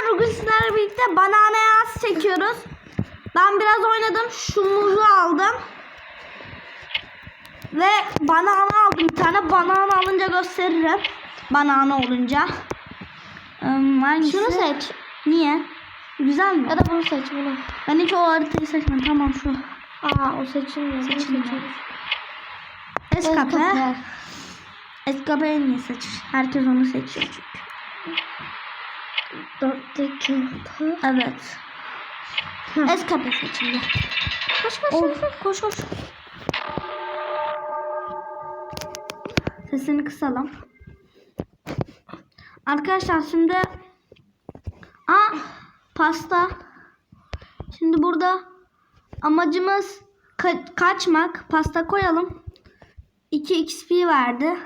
Arkadaşlar bugün sizlerle birlikte banana yaz çekiyoruz. Ben biraz oynadım. Şu muzu aldım. Ve banana aldım bir tane. Banana alınca gösteririm. Banana olunca. Im, hangisi? Şunu seç. Niye? Güzel mi? Ya da bunu seç bunu. Ben hiç o haritayı seçmedim. Tamam şu. Aa o seçilmiyor. Seçilmiyor. Eskape. Eskape. Eskape en iyi seç. Herkes onu seçiyor çünkü. Dörtteki yumurta. Evet. Eskape seçildi. Koş koş koş. koş koş. Sesini kısalım. Arkadaşlar şimdi Aa pasta. Şimdi burada amacımız ka- kaçmak. Pasta koyalım. 2 XP verdi.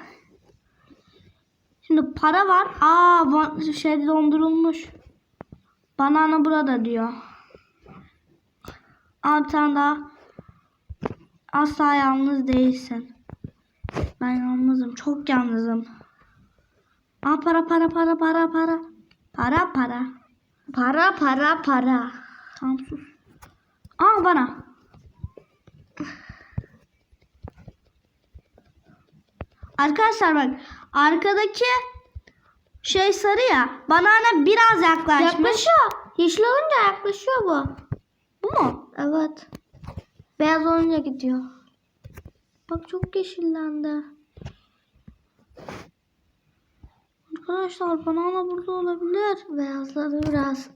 Şimdi para var. Aa şey dondurulmuş. Banana burada diyor. Aa bir. Asla yalnız değilsin. Ben yalnızım. Çok yalnızım. Aa para para para para para. Para para. Para para para. Tamam sus. Aa bana. Arkadaşlar bak arkadaki şey sarı ya banana biraz yaklaşmış. Yaklaşıyor. Yeşil olunca yaklaşıyor bu. Bu mu? Evet. Beyaz olunca gidiyor. Bak çok yeşillendi. Arkadaşlar banana burada olabilir. Beyazladı biraz.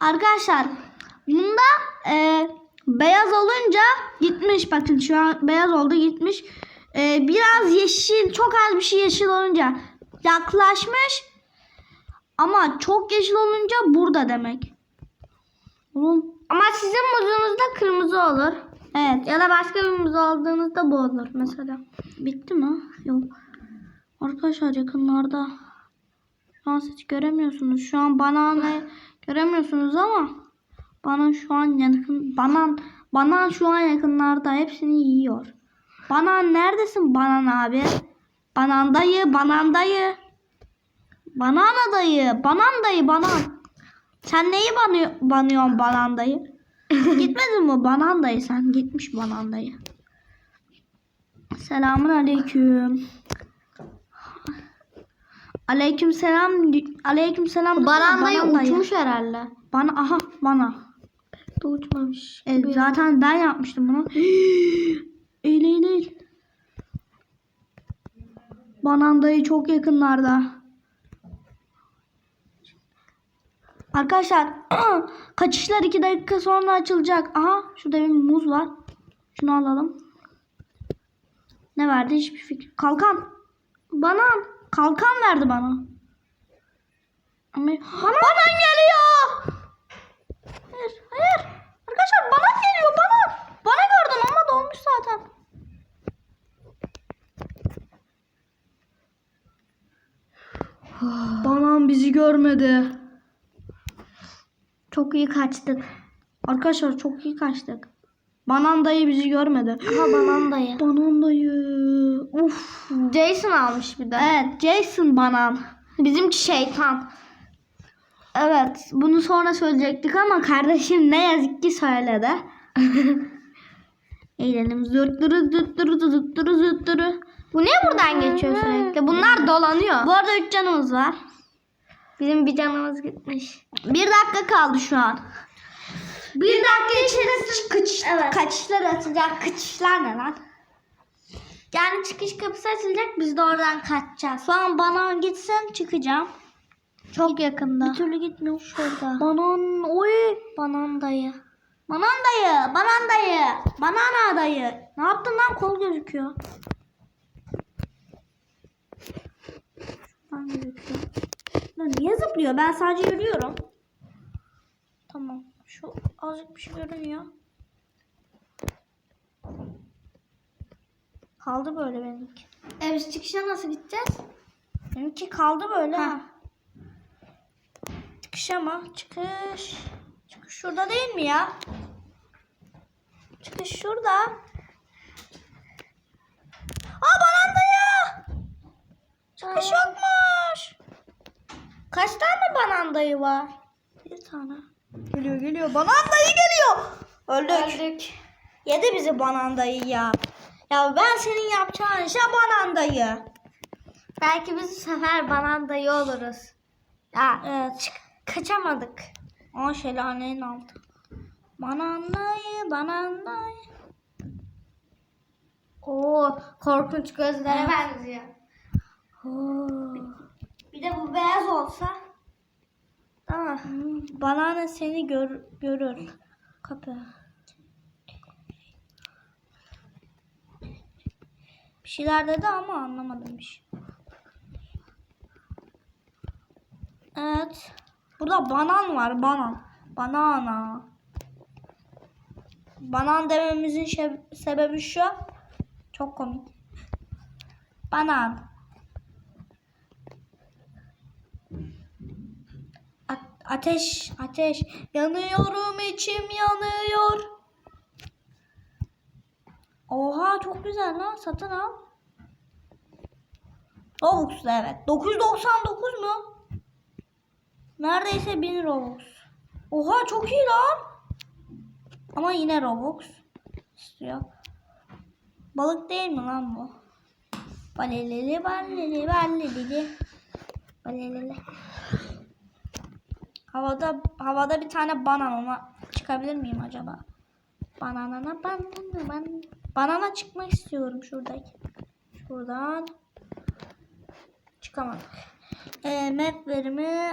Arkadaşlar bunda e, beyaz olunca gitmiş. Bakın şu an beyaz oldu gitmiş. E, biraz yeşil çok az bir şey yeşil olunca yaklaşmış. Ama çok yeşil olunca burada demek. Oğlum Ama sizin muzunuzda kırmızı olur. evet Ya da başka bir muz aldığınızda bu olur mesela. bitti mi? Yok. Arkadaşlar yakınlarda şu an hiç göremiyorsunuz. Şu an bananayı göremiyorsunuz ama bana şu an yakın banan banan şu an yakınlarda hepsini yiyor. Banan neredesin banan abi? Banan dayı, banan dayı. Banana dayı, banan dayı, banan. Sen neyi banıyor, banıyorsun banan dayı? Gitmedin mi banan dayı sen? Gitmiş banan dayı. Selamun aleyküm. Aleyküm selam. Aleyküm selam. Banan dayı. uçmuş herhalde. Bana aha bana. Da uçmamış. E, zaten ben yapmıştım bunu. Banan dayı çok yakınlarda. Arkadaşlar kaçışlar 2 dakika sonra açılacak. Aha şurada bir muz var. Şunu alalım. Ne verdi hiçbir fikrim. Kalkan. Banan. Kalkan verdi bana. Ama banan geliyor. Hayır, hayır. Arkadaşlar bana geliyor bana. Bana gördüm ama dolmuş zaten. Banan bizi görmedi. Çok iyi kaçtık. Arkadaşlar çok iyi kaçtık. Banan dayı bizi görmedi. Aha banan dayı. Banan dayı. Uf. Jason almış bir de. Evet Jason banan. Bizimki şeytan. Evet bunu sonra söyleyecektik ama kardeşim ne yazık ki söyledi. Eğlenelim zırttırı zırttırı zırttırı zırttırı. Bu niye buradan geçiyor sürekli? Bunlar dolanıyor. Bu arada 3 canımız var. Bizim bir canımız gitmiş. Bir dakika kaldı şu an. Bir dakika içinde kıç, Evet. kaçışlar atacak. Kaçışlar ne lan? Yani çıkış kapısı açılacak biz de oradan kaçacağız. Şu an bana gitsen çıkacağım. Çok yakında. Bir türlü gitmiyor. Şurada. Banan oy. Banan dayı. Banan dayı. Banan dayı. Banana dayı. Ne yaptın lan kol gözüküyor. Şuradan gözüküyor. Lan niye zıplıyor? Ben sadece yürüyorum. Tamam. Şu azıcık bir şey görünüyor. Kaldı böyle benimki. E biz çıkışa nasıl gideceğiz? Benimki kaldı böyle. Ha. Çıkış ama çıkış. Çıkış şurada değil mi ya? Çıkış şurada. Aa banandayı. Çıkış yokmuş. Kaç tane banan dayı var? Bir tane. Geliyor geliyor. Banan dayı geliyor. Öldük. Öldük. Yedi bizi banan dayı ya. Ya ben senin yapacağın işe banan dayı. Belki biz bu sefer banan dayı oluruz. Ya Evet. çık- kaçamadık. Aa şelalenin altı. Banan dayı, banan dayı. Oo korkunç gözlere benziyor. Oo. Bir de bu beyaz olsa. Tamam. Banana seni gör, görür. Kapı. Bir şeyler dedi ama anlamadım bir şey. Evet. Burada banan var. Banan. Banana. Banan dememizin sebebi şu. Çok komik. Banan. Ateş, ateş. Yanıyorum, içim yanıyor. Oha çok güzel lan. Satın al. Robux da evet. 999 mu? Neredeyse 1000 Robux. Oha çok iyi lan. Ama yine Robux istiyor. Balık değil mi lan bu? Baleleli baleleli baleleli. Baleleli. Havada havada bir tane banana çıkabilir miyim acaba? Banana banana ban banana çıkmak istiyorum şuradaki. Şuradan çıkamadık. Ee, map verimi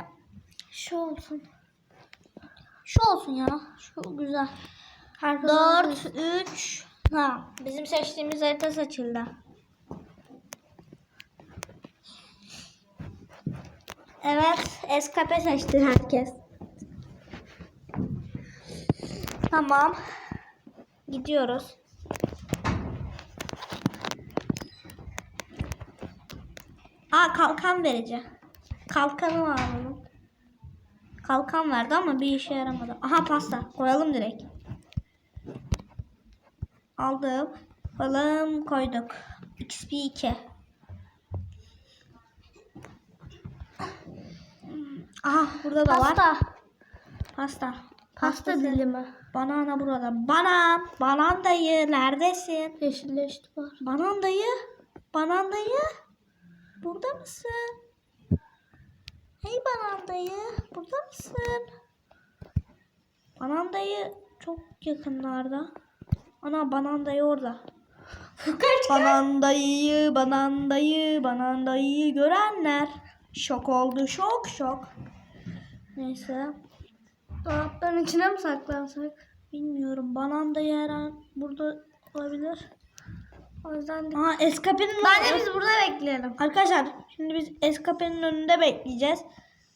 şu olsun. Şu olsun ya. Şu güzel. 4 3 Ha, bizim seçtiğimiz harita seçildi. Evet, eskape seçti herkes. Tamam. Gidiyoruz. Aa kalkan verici. Kalkanı var bunun. Kalkan verdi ama bir işe yaramadı. Aha pasta. Koyalım direkt. Aldım. Koyalım koyduk. XP 2. Aha burada da var. Pasta. Pasta. Pasta dilimi. Banana burada. Banan. Banan dayı neredesin? Yeşilleşti var. Banan dayı. Banan dayı. Burada mısın? Hey banan dayı. Burada mısın? Banan dayı çok yakınlarda. Ana banan dayı orada. Banan dayıyı, banan dayı, banan dayıyı görenler şok oldu, şok şok. Neyse, Dolapların içine mi saklansak? bilmiyorum. Banan dayı her an burada olabilir. O yüzden de... Aa, eskapenin Bence biz burada bekleyelim. Arkadaşlar şimdi biz eskapenin önünde bekleyeceğiz.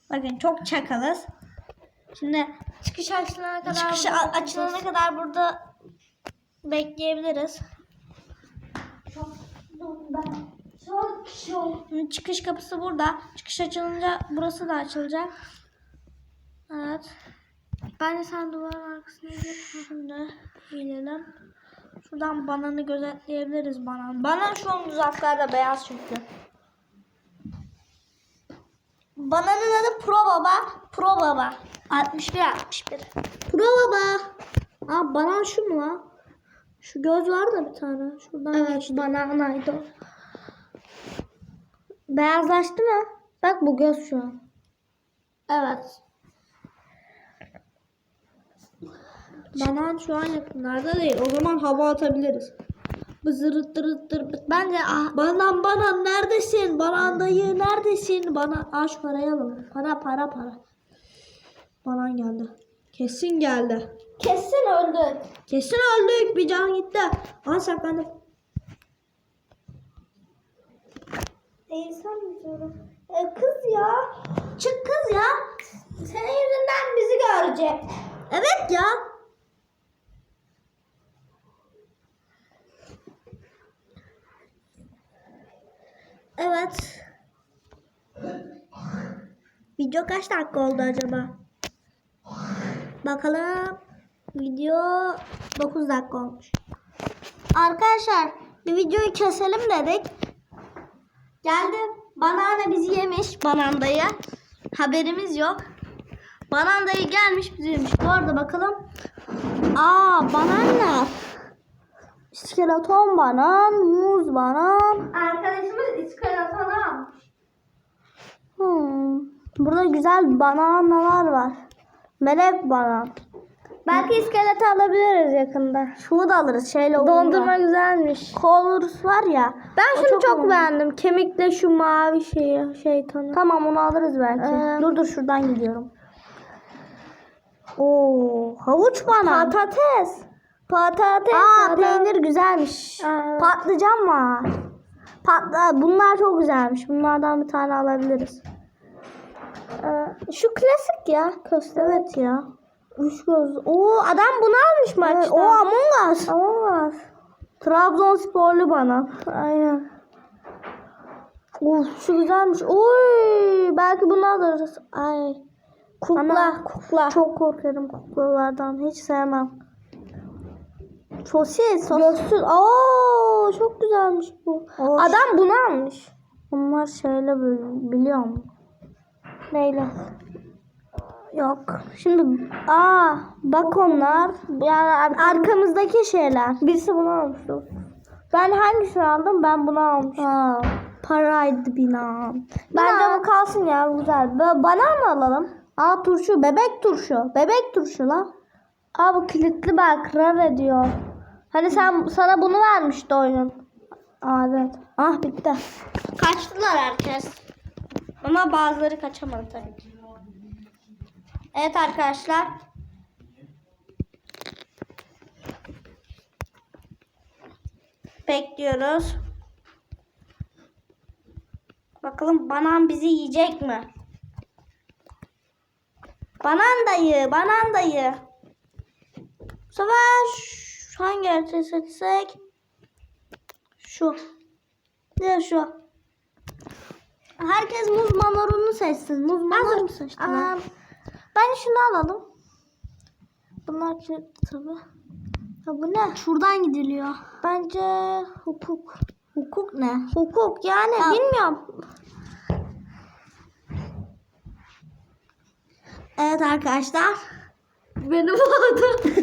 Bakın çok çakalız. Şimdi Çıkış açılana kadar çıkış burada a- açılana kadar burada bekleyebiliriz. Çok. Çok çok. Çıkış kapısı burada. Çıkış açılınca burası da açılacak. Evet. Bence sen duvarın arkasına gir. Şimdi gelelim. Şuradan bananı gözetleyebiliriz banan. Banan şu an uzaklarda beyaz çünkü. Bananın adı Pro Baba. Pro Baba. 61 61. Pro Baba. Aa banan şu mu lan? Şu göz var da bir tane. Şuradan Evet geçti. bananaydı o. Beyazlaştı mı? Bak bu göz şu an. Evet. Banan şu an yakınlarda değil. O zaman hava atabiliriz. Bızırıt tırıt tır bıt. Bence ah, banan banan neredesin? Banan dayı neredesin? Bana şu parayı alalım. Para para para. Banan geldi. Kesin geldi. Kesin öldük. Kesin öldük. Bir can gitti. Aa saklandı. İnsan mı? E, kız ya. Çık kız ya. Senin yüzünden bizi görecek. Evet ya. Evet. Video kaç dakika oldu acaba? Bakalım. Video 9 dakika olmuş. Arkadaşlar bir videoyu keselim dedik. Geldi banana bizi yemiş banandayı. Haberimiz yok. Banan dayı gelmiş bizeymiş. Bu arada bakalım. Aa bananlar. İskeleton banan, muz banan. Arkadaşımız iskalatonu almış. Hmm. Burada güzel bananalar var. Melek banan. Belki iskeleti alabiliriz yakında. Şunu da alırız şeyle Dondurma güzelmiş. Colors var ya. Ben şunu çok, önemli. beğendim. Kemikle şu mavi şeyi, şeytanı. Tamam onu alırız belki. Ee, dur dur şuradan gidiyorum. Oo, havuç bana. Patates. Patates. Aa adam. peynir güzelmiş. Aa. Patlıcan var. Patla bunlar çok güzelmiş. Bunlardan bir tane alabiliriz. Ee, şu klasik ya. Köste. Evet ya. Üç göz. Oo adam bunu almış maçta. Evet, o Among Us. Among Us. Trabzonsporlu bana. Aynen. Uf şu güzelmiş. Oy belki bunu alırız. Ay. Kukla. Ana, kukla. Çok korkarım kuklalardan. Hiç sevmem. Sosis. sos- Gözsüz. Oo çok güzelmiş bu. O Adam bunu almış. Bunlar şeyle biliyor musun? Neyle? Yok. Şimdi aa bak onlar. Yani ar- Arkamızdaki şeyler. birisi bunu almış. dur. Ben hangisini aldım? Ben bunu almıştım. Aa, paraydı binam. Bence Bina. bu kalsın ya güzel. Böyle bana mı alalım? Aa turşu, bebek turşu. Bebek turşu la. Aa bu kilitli bak kırar ediyor. Hani sen sana bunu vermişti oyun. Aa evet. Ah bitti. Kaçtılar herkes. Ama bazıları kaçamadı tabii ki. Evet arkadaşlar. Bekliyoruz. Bakalım banan bizi yiyecek mi? Banan dayı, banan dayı. Bu sefer hangi haritayı seçsek? Şu. Ne şu? Herkes muz mamaronu seçsin. Muz seçtiler. Aa, ben şunu alalım. Bunlar kilitli tabi. Ya bu ne? Şuradan gidiliyor. Bence hukuk. Hukuk ne? Hukuk yani Ya- bilmiyorum. Evet arkadaşlar. Benim oldu.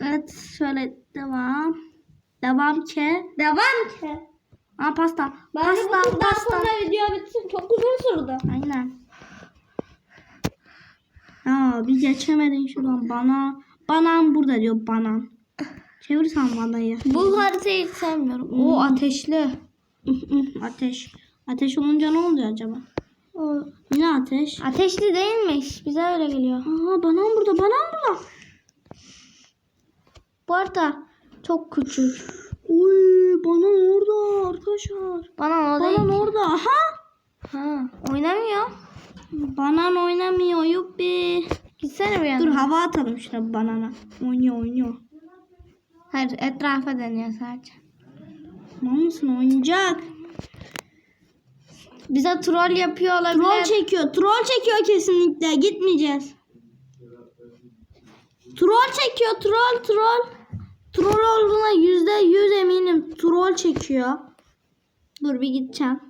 evet şöyle devam. Devam ki. Devam ki. Aa pasta. Bence pasta, bu pasta. sonra video bitsin. Çok uzun sürdü. Aynen. Ya bir geçemedin şuradan bana. Banan burada diyor banan. Çevirsen banayı. Bu haritayı sevmiyorum. O ateşli. ateş. Ateş olunca ne oluyor acaba? O Yine ateş. ateşli değilmiş. Bize öyle geliyor. Aa banan burada banan burada. Bu arada çok küçük. Uy banan orada arkadaşlar. Bana o Banan orada. Aha. Ha, oynamıyor. Banan oynamıyor yuppi. Gitsene bir Dur yana. hava atalım şuna banana. Oynuyor oynuyor. Hayır etrafa dönüyor sadece. Mal mısın oynayacak? Bize troll yapıyor olabilir. Troll çekiyor. Troll çekiyor kesinlikle. Gitmeyeceğiz. Troll çekiyor. Troll troll. Troll olduğuna yüzde yüz eminim. Troll çekiyor. Dur bir gideceğim.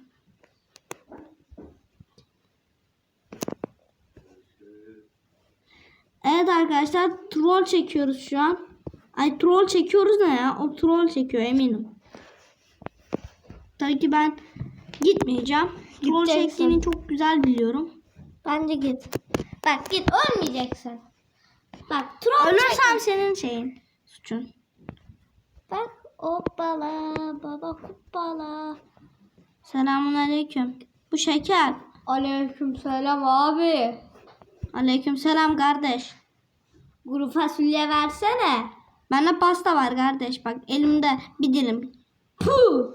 Evet arkadaşlar troll çekiyoruz şu an. Ay troll çekiyoruz ne ya? O troll çekiyor eminim. Tabii ki ben gitmeyeceğim. Troll çektiğini çok güzel biliyorum. Bence git. Bak git ölmeyeceksin. Bak troll Ölürsem senin şeyin. Suçun. Bak hoppala baba kuppala. Selamun aleyküm. Bu şeker. Aleyküm selam abi. Aleyküm selam kardeş. Kuru fasulye versene. Bende pasta var kardeş. Bak elimde bir dilim. Puh.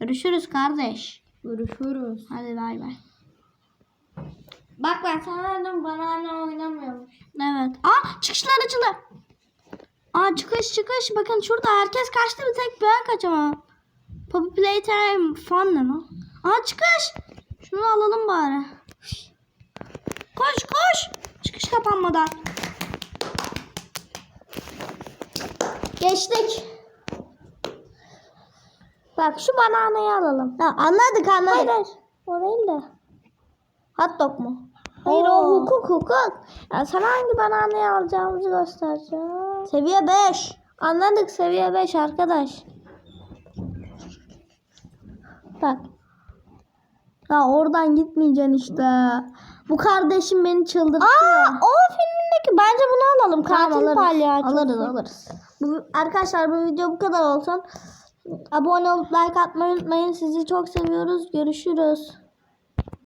Görüşürüz kardeş. Görüşürüz. Hadi bay bay. Bak ben sana dedim bana anne oynamıyormuş. Evet. Aa çıkışlar açıldı. Aa çıkış çıkış. Bakın şurada herkes kaçtı bir tek ben kaçamam. Poppy Playtime fun ne lan? Aa çıkış. Şunu alalım bari. Koş koş. Çıkış kapanmadan. Geçtik. Bak şu bananayı alalım. Ya anladık anladık. Hayır hayır. O değil de. Hot dog mu? Hayır o Oo. hukuk hukuk. Ya sana hangi bananayı alacağımızı göstereceğim. Seviye 5. Anladık seviye 5 arkadaş. Bak. Ya oradan gitmeyeceksin işte. Bu kardeşim beni çıldırtıyor. Aa o filmindeki bence bunu alalım. Tamam, Katil palyaço. Alırız alırız. Bu, arkadaşlar bu video bu kadar olsun. Abone olup like atmayı unutmayın. Sizi çok seviyoruz. Görüşürüz.